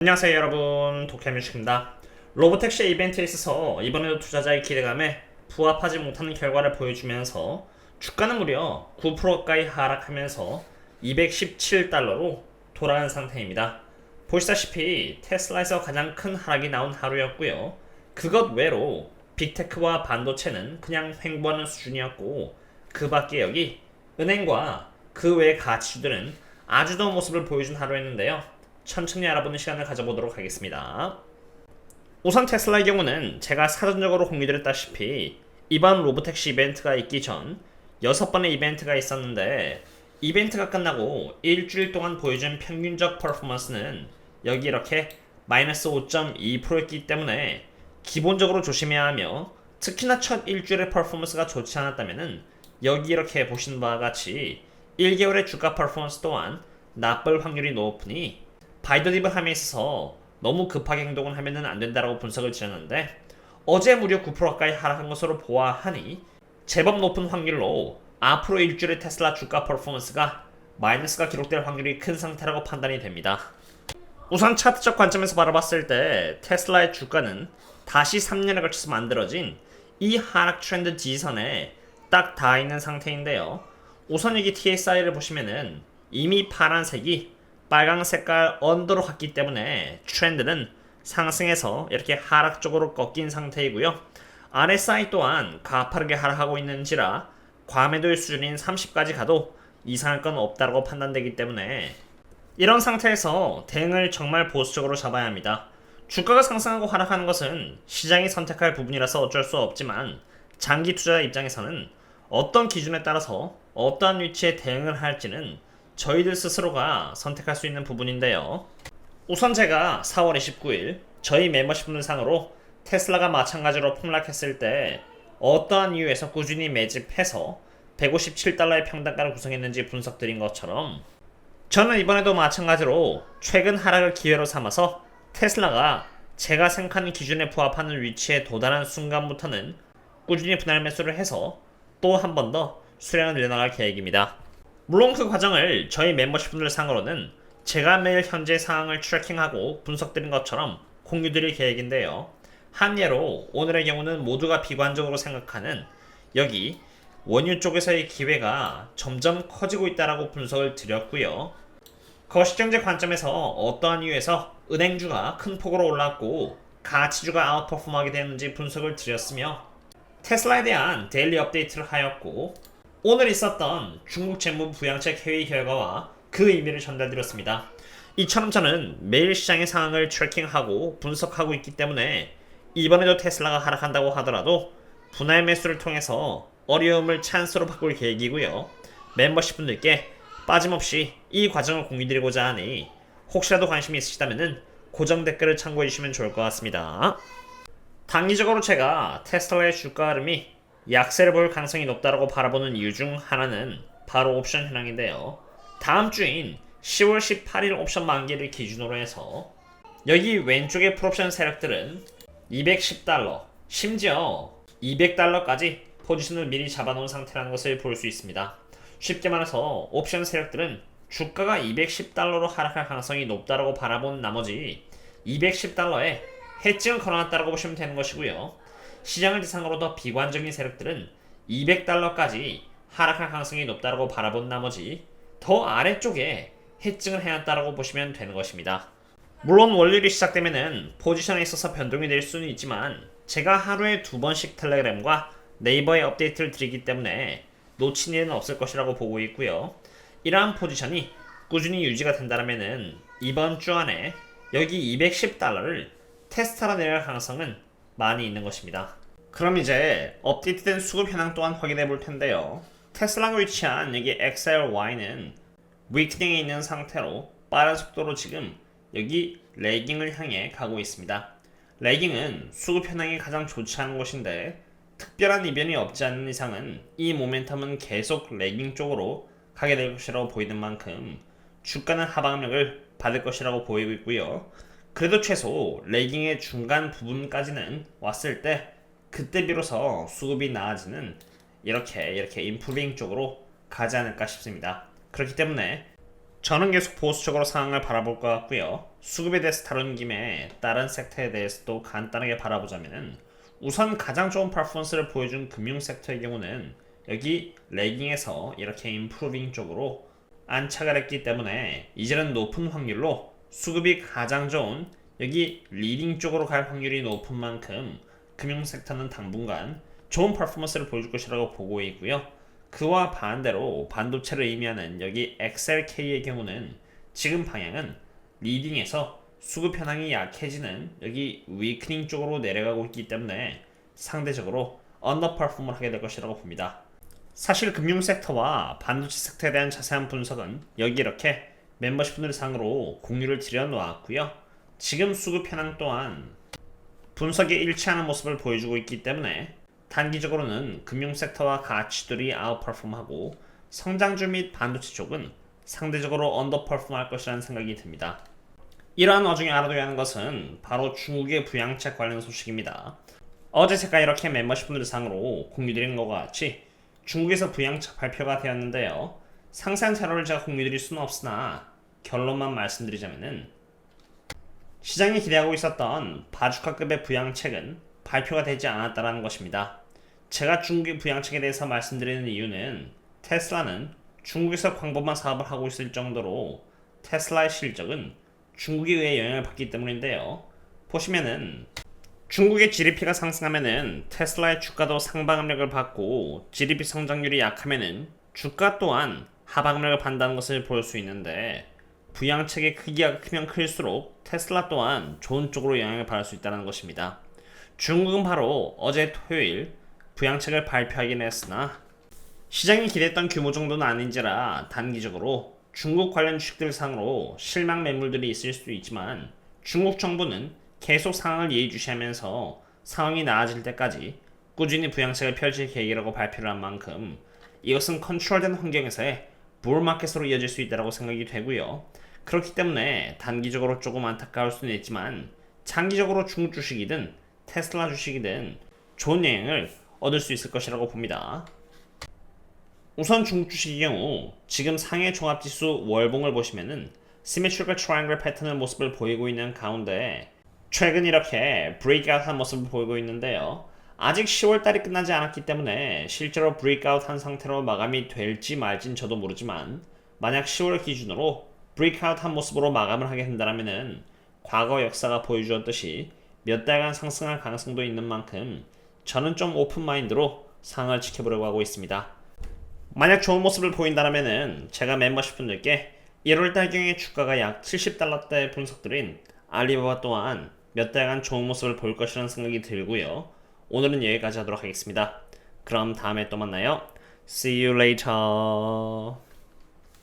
안녕하세요 여러분. 도쿄뮤직입니다. 로보택시 이벤트에 있어서 이번에도 투자자의 기대감에 부합하지 못하는 결과를 보여주면서 주가는 무려 9% 가까이 하락하면서 217달러로 돌아간 상태입니다. 보시다시피 테슬라에서 가장 큰 하락이 나온 하루였고요. 그것 외로 빅테크와 반도체는 그냥 횡보하는 수준이었고 그 밖에 여기 은행과 그 외의 가치주들은 아주 좋은 모습을 보여준 하루였는데요 천천히 알아보는 시간을 가져보도록 하겠습니다. 우선 테슬라의 경우는 제가 사전적으로 공유드렸다시피 이번 로보택시 이벤트가 있기 전 6번의 이벤트가 있었는데 이벤트가 끝나고 일주일 동안 보여준 평균적 퍼포먼스는 여기 이렇게 마이너스 5.2%였기 때문에 기본적으로 조심해야 하며 특히나 첫 일주일의 퍼포먼스가 좋지 않았다면 여기 이렇게 보시는 바와 같이 1개월의 주가 퍼포먼스 또한 나쁠 확률이 높으니 바이더딥을 함에 있어서 너무 급하게 행동을 하면 안 된다라고 분석을 드렸는데 어제 무려 9% 가까이 하락한 것으로 보아하니 제법 높은 확률로 앞으로 일주일의 테슬라 주가 퍼포먼스가 마이너스가 기록될 확률이 큰 상태라고 판단이 됩니다. 우선 차트적 관점에서 바라봤을 때 테슬라의 주가는 다시 3년에 걸쳐서 만들어진 이 하락 트렌드 지지선에 딱 닿아 있는 상태인데요. 우선 여기 TSI를 보시면은 이미 파란색이 빨강 색깔 언더로 갔기 때문에 트렌드는 상승해서 이렇게 하락 쪽으로 꺾인 상태이고요. RSI 또한 가파르게 하락하고 있는지라 과매도의 수준인 30까지 가도 이상할 건 없다고 판단되기 때문에 이런 상태에서 대응을 정말 보수적으로 잡아야 합니다. 주가가 상승하고 하락하는 것은 시장이 선택할 부분이라서 어쩔 수 없지만 장기 투자 입장에서는 어떤 기준에 따라서 어떠한 위치에 대응을 할지는 저희들 스스로가 선택할 수 있는 부분인데요. 우선 제가 4월 29일 저희 멤버십분들 상으로 테슬라가 마찬가지로 폭락했을 때 어떠한 이유에서 꾸준히 매집해서 157달러의 평단가를 구성했는지 분석드린 것처럼 저는 이번에도 마찬가지로 최근 하락을 기회로 삼아서 테슬라가 제가 생각하는 기준에 부합하는 위치에 도달한 순간부터는 꾸준히 분할 매수를 해서 또 한 번 더 수량을 늘려나갈 계획입니다. 물론 그 과정을 저희 멤버십분들 상으로는 제가 매일 현재 상황을 트래킹하고 분석드린 것처럼 공유드릴 계획인데요. 한 예로 오늘의 경우는 모두가 비관적으로 생각하는 여기 원유 쪽에서의 기회가 점점 커지고 있다라고 분석을 드렸고요. 거시경제 관점에서 어떠한 이유에서 은행주가 큰 폭으로 올랐고 가치주가 아웃퍼폼하게 되는지 분석을 드렸으며 테슬라에 대한 데일리 업데이트를 하였고 오늘 있었던 중국 재무 부양책 회의 결과와 그 의미를 전달드렸습니다. 이처럼 저는 매일 시장의 상황을 트래킹하고 분석하고 있기 때문에 이번에도 테슬라가 하락한다고 하더라도 분할 매수를 통해서 어려움을 찬스로 바꿀 계획이고요. 멤버십 분들께 빠짐없이 이 과정을 공유드리고자 하니 혹시라도 관심이 있으시다면 고정 댓글을 참고해 주시면 좋을 것 같습니다. 단기적으로 제가 테슬라의 주가 흐름이 약세를 볼 가능성이 높다고 바라보는 이유 중 하나는 바로 옵션 현황인데요. 다음 주인 10월 18일 옵션 만기를 기준으로 해서 여기 왼쪽의 풀옵션 세력들은 210달러, 심지어 200달러까지 포지션을 미리 잡아놓은 상태라는 것을 볼 수 있습니다. 쉽게 말해서 옵션 세력들은 주가가 210달러로 하락할 가능성이 높다고 바라본 나머지 210달러에 해증을 걸어놨다고 보시면 되는 것이고요. 시장을 대상으로 더 비관적인 세력들은 200달러까지 하락할 가능성이 높다고 바라본 나머지 더 아래쪽에 해증을 해놨다고 보시면 되는 것입니다. 물론 월요일이 시작되면은 포지션에 있어서 변동이 될 수는 있지만 제가 하루에 두 번씩 텔레그램과 네이버에 업데이트를 드리기 때문에 놓친 일은 없을 것이라고 보고 있고요. 이러한 포지션이 꾸준히 유지가 된다면은 이번 주 안에 여기 210달러를 테스트하러 내려갈 가능성은 많이 있는 것입니다. 그럼 이제 업데이트된 수급 현황 또한 확인해 볼 텐데요. 테슬라가 위치한 여기 XLY는 위크닝에 있는 상태로 빠른 속도로 지금 여기 레깅을 향해 가고 있습니다. 레깅은 수급 현황이 가장 좋지 않은 곳인데 특별한 이변이 없지 않는 이상은 이 모멘텀은 계속 레깅 쪽으로 가게 될 것이라고 보이는 만큼 주가는 하방력을 받을 것이라고 보이고 있고요. 그래도 최소 레깅의 중간 부분까지는 왔을 때 그때 비로소 수급이 나아지는 이렇게 이렇게 인프링 쪽으로 가지 않을까 싶습니다. 그렇기 때문에 저는 계속 보수적으로 상황을 바라볼 것 같고요. 수급에 대해서 다룬 김에 다른 섹터에 대해서도 간단하게 바라보자면은 우선 가장 좋은 퍼포먼스를 보여준 금융 섹터의 경우는 여기 레깅에서 이렇게 임프루빙 쪽으로 안착을 했기 때문에 이제는 높은 확률로 수급이 가장 좋은 여기 리딩 쪽으로 갈 확률이 높은 만큼 금융 섹터는 당분간 좋은 퍼포먼스를 보여줄 것이라고 보고 있고요. 그와 반대로 반도체를 의미하는 여기 XLK의 경우는 지금 방향은 리딩에서 수급 현황이 약해지는 여기 위크닝 쪽으로 내려가고 있기 때문에 상대적으로 언더퍼폼을 하게 될 것이라고 봅니다. 사실 금융 섹터와 반도체 섹터에 대한 자세한 분석은 여기 이렇게 멤버십 분들 상으로 공유를 드려 놓았고요. 지금 수급 현황 또한 분석에 일치하는 모습을 보여주고 있기 때문에 단기적으로는 금융 섹터와 가치들이 아웃퍼폼하고 성장주 및 반도체 쪽은 상대적으로 언더퍼폼할 것이라는 생각이 듭니다. 이러한 와중에 알아둬야 하는 것은 바로 중국의 부양책 관련 소식입니다. 어제 제가 이렇게 멤버십 분들 상으로 공유드린 것과 같이 중국에서 부양책 발표가 되었는데요. 상세한 자료를 제가 공유드릴 수는 없으나 결론만 말씀드리자면은 시장이 기대하고 있었던 바주카급의 부양책은 발표가 되지 않았다는 것입니다. 제가 중국의 부양책에 대해서 말씀드리는 이유는 테슬라는 중국에서 광범한 사업을 하고 있을 정도로 테슬라의 실적은 중국에 의해 영향을 받기 때문인데요. 보시면은 중국의 GDP가 상승하면은 테슬라의 주가도 상방압력을 받고 GDP 성장률이 약하면은 주가 또한 하방압력을 받는다는 것을 볼 수 있는데 부양책의 크기가 크면 클수록 테슬라 또한 좋은 쪽으로 영향을 받을 수 있다는 것입니다. 중국은 바로 어제 토요일 부양책을 발표하긴 했으나 시장이 기대했던 규모 정도는 아닌지라 단기적으로 중국 관련 주식들 상으로 실망 매물들이 있을 수도 있지만 중국 정부는 계속 상황을 예의주시하면서 상황이 나아질 때까지 꾸준히 부양책을 펼칠 계획이라고 발표를 한 만큼 이것은 컨트롤된 환경에서의 볼마켓으로 이어질 수 있다고 생각이 되고요. 그렇기 때문에 단기적으로 조금 안타까울 수는 있지만 장기적으로 중국 주식이든 테슬라 주식이든 좋은 영향을 얻을 수 있을 것이라고 봅니다. 우선 중국 주식의 경우 지금 상해 종합지수 월봉을 보시면은 시메트리컬 트라이앵글 패턴의 모습을 보이고 있는 가운데 최근 이렇게 브레이크아웃한 모습을 보이고 있는데요. 아직 10월달이 끝나지 않았기 때문에 실제로 브레이크아웃 한 상태로 마감이 될지 말진 저도 모르지만 만약 10월 기준으로 브레이크아웃 한 모습으로 마감을 하게 된다면은 과거 역사가 보여주었듯이 몇 달간 상승할 가능성도 있는 만큼 저는 좀 오픈 마인드로 상황을 지켜보려고 하고 있습니다. 만약 좋은 모습을 보인다면은 제가 멤버십 분들께 1월달경의 주가가 약 70달러대 분석드린 알리바바 또한 몇 달간 좋은 모습을 볼 것이라는 생각이 들고요. 오늘은 여기까지 하도록 하겠습니다. 그럼 다음에 또 만나요. See you later.